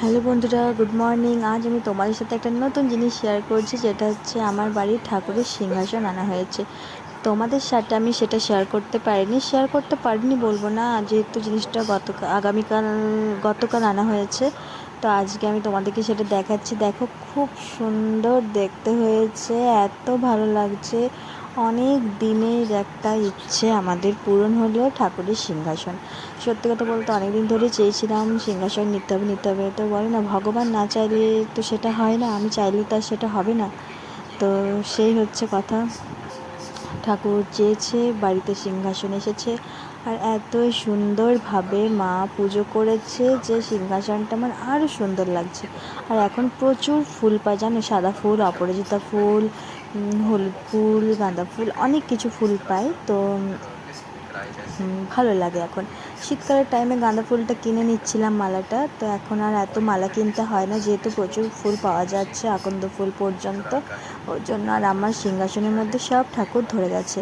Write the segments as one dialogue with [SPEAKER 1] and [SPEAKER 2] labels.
[SPEAKER 1] Hello বন্ধুরা, good morning. আজ আমি তোমাদের সাথে একটা নতুন জিনিস শেয়ার করছি, যেটা হচ্ছে আমার বাড়ির ঠাকুরের সিংহাসন আনা হয়েছে। তোমাদের সাথে আমি সেটা শেয়ার করতে পারিনি। শেয়ার করতে পারিনি বলব না, যেহেতু জিনিসটা গত আগামীকাল, গতকাল আনা হয়েছে। তো আজকে আমি তোমাদেরকে সেটা দেখাচ্ছি। দেখো, খুব সুন্দর দেখতে হয়েছে, এত ভালো লাগছে। অনেক দিনের একটা ইচ্ছে আমাদের পূরণ হলো ঠাকুরের সিংহাসন। সত্যি কথা বলতে অনেক দিন ধরে চেয়েছিলাম সিংহাসন নিতে হবে নিতে হবে। তো বলে না, ভগবান না চাইলে তো সেটা হয় না, আমি চাইলে তার সেটা হবে না। তো সেই হচ্ছে কথা। ঠাকুর চেয়েছে, বাড়িতে সিংহাসন এসেছে। আর এত সুন্দরভাবে মা পুজো করেছে যে সিংহাসনটা আমার আরও সুন্দর লাগছে। আর এখন প্রচুর ফুল পায়, জানো, সাদা ফুল, অপরাজিতা ফুল হলুদ ফুল, গাঁদা ফুল, অনেক কিছু ফুল পাই, তো ভালো লাগে এখন। শীতকালের টাইমে গাঁদা ফুলটা কিনে নিচ্ছিলাম মালাটা, তো এখন আর এত মালা কিনতে হয় না, যেহেতু প্রচুর ফুল পাওয়া যাচ্ছে, আকন্দ ফুল পর্যন্ত। ওর জন্য আর আমার সিংহাসনের মধ্যে সব ঠাকুর ধরে গেছে।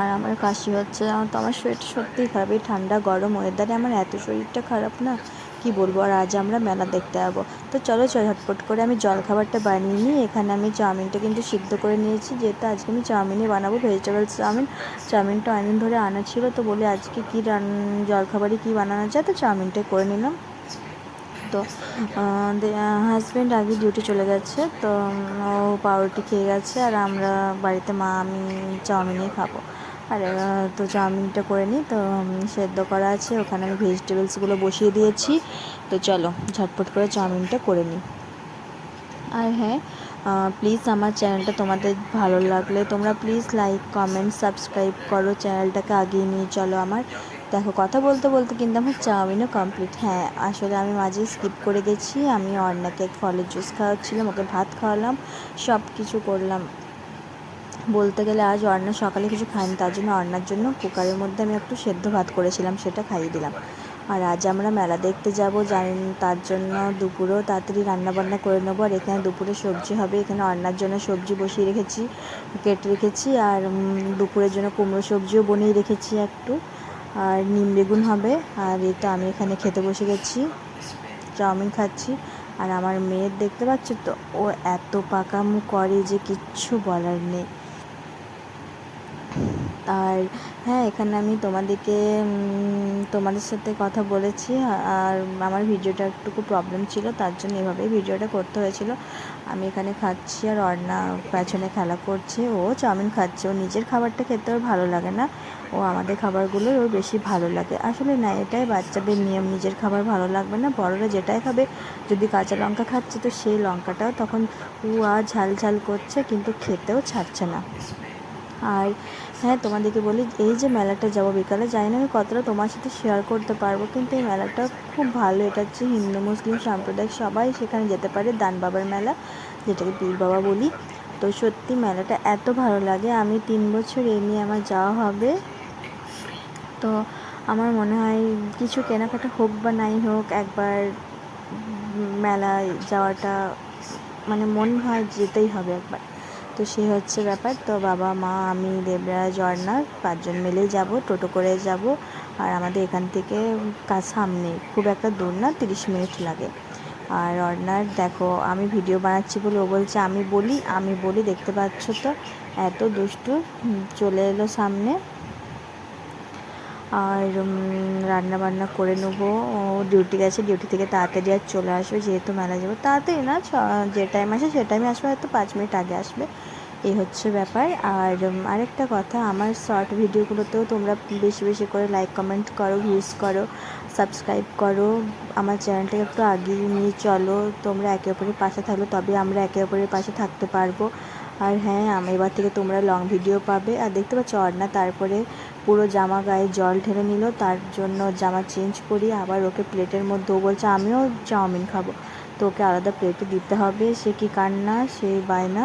[SPEAKER 1] আর আমার কাশি হচ্ছে তো আমার শরীরটা সত্যিই খারাপ, এই ঠান্ডা, গরম ওয়েদারে আমার এত শরীরটা খারাপ না। কি বলব? আর আজ আমরা মেলা দেখতে যাব। তো চলো ঝটপট করে আমি জলখাবারটা বানিয়ে নিই এখানে আমি চাউমিনটা কিন্তু সিদ্ধ করে নিয়েছি। যেহেতু আজকে আমি চাউমিনই বানাবো ভেজিটেবল চাউমিন, চাউমিনটা অনেকদিন ধরে আনা ছিল, তো বলে আজকে কী রান জলখাবারই কী বানানো যায়? তো চাউমিনটাই করে নিলাম। তো হাজব্যান্ড আগে ডিউটি চলে গেছে, তো, ও পাউরুটি খেয়ে গেছে, আর আমরা বাড়িতে মা, আমি চাউমিনই খাব। আর তো চাউমিনটা করে নিই, তো সেদ্ধ করা আছে, ওখানে আমি ভেজিটেবলসগুলো বসিয়ে দিয়েছি। তো চলো, ঝটপট করে চাউমিনটা করে নিই। আর হ্যাঁ প্লিজ আমার চ্যানেলটা তোমাদের ভালো লাগলে তোমরা প্লিজ লাইক কমেন্ট সাবস্ক্রাইব করো চ্যানেলটাকে আগিয়ে নিয়ে চলো আমার। দেখো, কথা বলতে বলতে কিন্তু আমার চাউমিনও কমপ্লিট হ্যাঁ আসলে আমি মাঝে স্কিপ করে গেছি, আমি অর্ণাকে ফলের জুস খাওয়াচ্ছিলাম, ওকে ভাত খাওয়ালাম সব কিছু করলাম। বলতে গেলে আজ অর্ণা সকালে কিছু খায়নি, তার জন্য অর্ণার জন্য কুকারের মধ্যে আমি একটু সেদ্ধ ভাত করেছিলাম, সেটা খাইয়ে দিলাম। আর আজ আমরা মেলা দেখতে যাব জানেন তার জন্য দুপুরেও তাড়াতাড়ি রান্নাবান্না করে নেব, আর এখানে দুপুরে সবজি হবে, এখানে অর্ণার জন্য সবজি বসিয়ে রেখেছি, কেটে রেখেছি, আর দুপুরের জন্য কুমড়ো সবজিও বনিয়ে রেখেছি একটু, আর নিম বেগুন হবে, আর তো আমি এখানে খেতে বসে গেছি, চাউমিন খাচ্ছি, আর আমার মেয়ের দেখতে পাচ্ছ তো, ও এত পাকামো করে যে কিচ্ছু বলার নেই। আর হ্যাঁ এখানে আমি তোমাদেরকে তোমাদের সাথে কথা বলেছি। আর আমার ভিডিওটা একটুকু প্রবলেম ছিল, তার জন্য এভাবেই ভিডিওটা করতে হয়েছিল। আমি এখানে খাচ্ছি আর অর্ণা পেছনে খেলা করছে। ও চাউমিন খাচ্ছে। ও নিজের খাবারটা খেতে ওর ভালো লাগে না। ও আমাদের খাবারগুলো ওর বেশি ভালো লাগে। আসলে না, এটাই বাচ্চাদের নিয়ম, নিজের খাবার ভালো লাগবে না। বড়রা যেটাই খাবে, যদি কাঁচা লঙ্কা খাচ্ছে, তো সেই লঙ্কাটাও তখন উয়া ঝাল ঝাল করছে, কিন্তু খেতেও ছাড়ছে না। আর হ্যাঁ তোমাদেরকে বলি, এই যে মেলাটা যাব বিকালে, জানি না আমি কতটা তোমার সাথে শেয়ার করতে পারব, কিন্তু এই মেলাটা খুব ভালো। এটা হচ্ছে হিন্দু, মুসলিম সাম্প্রদায়িক সবাই সেখানে যেতে পারে, দান বাবার মেলা, যেটাকে পীর বাবা বলি। তো সত্যি মেলাটা এত ভালো লাগে, আমি তিন বছর এই নিয়ে আমার যাওয়া হবে। তো আমার মনে হয় কিছু কেনাকাটা হোক বা নাই হোক, একবার মেলায় যাওয়াটা মানে মন হয় যেতেই হবে একবার। তো সে হচ্ছে ব্যাপার। তো বাবা, মা, আমি, দেবরা, জর্নার পাঁচজন মিলেই যাব, টোটো করে যাব। আর আমাদের এখান থেকে কাজ সামনে, খুব একটা দূর না, তিরিশ মিনিট লাগে। আর অর্ণার দেখো, আমি ভিডিও বানাচ্ছি বলে ও বলছে, আমি বলি আমি বলি, দেখতে পাচ্ছ তো? এত দুষ্টু, চলে এলো সামনে। আর রান্না বান্না করে নেব। ও ডিউটি গেছে, ডিউটি থেকে তাড়াতাড়ি আর চলে আসবে, যেহেতু মেলা যাব। তাড়াতাড়ি না যে টাইম আসে সে টাইমে আসবে, হয়তো পাঁচ মিনিট আগে আসবে। এই হচ্ছে ব্যাপার। আর আরেকটা কথা, আমার শর্ট ভিডিওগুলোতেও তোমরা বেশি বেশি করে লাইক কমেন্ট করো ভিউজ করো সাবস্ক্রাইব করো। আমার চ্যানেলটাকে একটু আগিয়ে নিয়ে চলো। তোমরা একে অপরের পাশে থাকলে তবে আমরা একে অপরের পাশে থাকতে পারব। আর হ্যাঁ আমি, এবার থেকে তোমরা লং ভিডিও পাবে। আর দেখতে পাচ্ছ অর্ণা তারপরে পুরো জামা গায়ে জল ঢেলে নিল, তার জন্য জামা চেঞ্জ করি আবার ওকে প্লেটের মধ্যে ও বলছে, আমিও চাউমিন খাব। তো ওকে আলাদা প্লেটে দিতে হবে, সে কি কান্না, সে বায়না?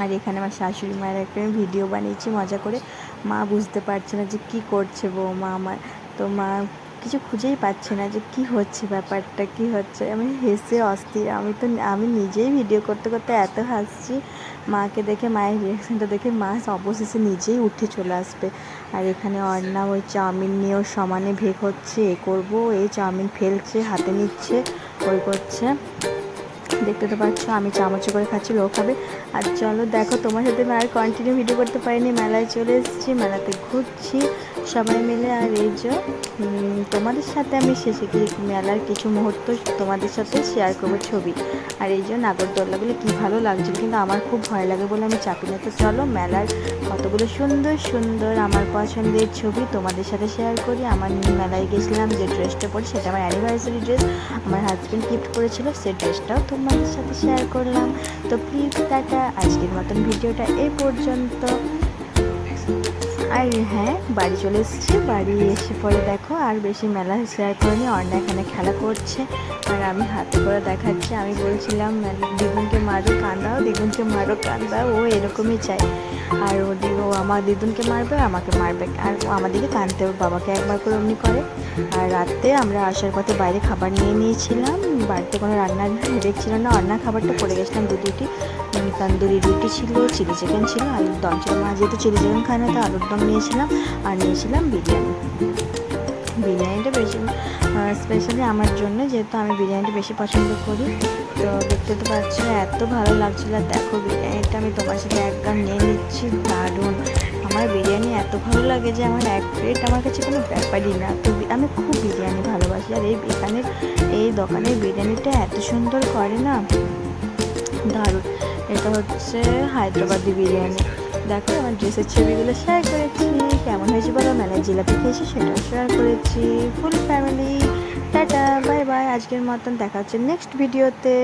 [SPEAKER 1] আর এখানে আমার শাশুড়ি মায়ের একটা ভিডিও বানিয়েছি, মজা করে। মা বুঝতে পারছে না যে কি করছে বৌমা আমার। তো মা কিছু খুঁজেই পাচ্ছে না যে কি হচ্ছে ব্যাপারটা, কি হচ্ছে। আমি হেসে অস্থির, আমি তো, আমি নিজেই ভিডিও করতে করতে এত হাসছি। মাকে দেখে, মায়ের রিয়াকশানটা দেখে মা অবশেষে নিজেই উঠে চলে আসবে। আর এখানে অর্ণা ওই চাউমিন নিয়েও সমানে ভেগ হচ্ছে এ করব এই চাউমিন ফেলছে, হাতে নিচ্ছে, ওই করছে। দেখতে তো পাচ্ছ, আমি চামচে করে খাচ্ছি ও খাবে। আর চলো দেখো, তোমার সাথে আর কন্টিনিউ ভিডিও করতে পারিনি, মেলায় চলে এসেছি, মেলাতে ঘুরছি, সবাই মিলে। আর এই যে তোমাদের সাথে আমি শেষে গিয়ে মেলার কিছু মুহূর্ত তোমাদের সাথে শেয়ার করব ছবি। আর এই যে, নাগরদোল্লাগুলো কী ভালো লাগছিল, কিন্তু আমার খুব ভয় লাগে বলে আমি চাপি না তো চলো, মেলার কতগুলো সুন্দর সুন্দর আমার পছন্দের ছবি তোমাদের সাথে শেয়ার করি। আমার মেলায় গেছিলাম যে ড্রেসটা পরে, সেটা আমার অ্যানিভার্সারি ড্রেস আমার হাজব্যান্ড গিফট করেছিল, সে ড্রেসটাও তোমাদের সাথে শেয়ার করলাম। তো প্লিজ টাটা, আজকের মতন ভিডিওটা এই পর্যন্ত। আর হ্যাঁ বাড়ি চলে এসেছি। বাড়ি এসে পরে দেখো, আর বেশি মেলা শেয়ার করিনি, অর্ণা এখানে খেলা করছে। আর আমি হাতে করে দেখাচ্ছি, আমি বলছিলাম, দিদুনকে মারো, কান্দাও, দিদুনকে মারো, কান্দাও। ও এরকমই চাই আর ও ও আমার দিদুনকে মারবে, আমাকে মারবে। আর ও আমাদেরকে কানতে বাবাকে একবার করে অমনি করে। আর রাতে আমরা আসার পথে বাইরে খাবার নিয়ে নিয়েছিলাম। বাড়িতে কোনো রান্নার দেখছিল না অন্যান্য খাবারটা পড়ে গেছিলাম দু দুটি তন্দুরি রুটি ছিল, চিলি চিকেন ছিল, আলুর দম ছিল। মা যেহেতু চিলি চিকেন খায় না, তো আলুর দম নিয়েছিলাম আর নিয়েছিলাম বিরিয়ানি। বিরিয়ানিটা বেশি স্পেশালি আমার জন্য, যেহেতু আমি বিরিয়ানিটা বেশি পছন্দ করি। তো দেখতে তো পাচ্ছ, এত ভালো লাগছিল। আর দেখো বিরিয়ানিটা, আমি তোমার সাথে একদম নিয়ে নিচ্ছি। দারুণ। আমার বিরিয়ানি এত ভালো লাগে যে আমার এক প্লেট আমার কাছে কোনো ব্যাপারই না। তো আমি খুব বিরিয়ানি ভালোবাসি। আর এই এখানের এই দোকানের বিরিয়ানিটা এত সুন্দর করে না, দারুণ। এটা হচ্ছে হায়দ্রাবাদি বিরিয়ানি। দেখো, আমার ড্রেসের ছবিগুলো শেয়ার করেছি। কেমন হয়েছে বলো? মেলায় জিলাপি খেয়েছি, সেটাও শেয়ার করেছি। Full family tata bye bye আজকের মতন দেখা হচ্ছে নেক্সট ভিডিওতে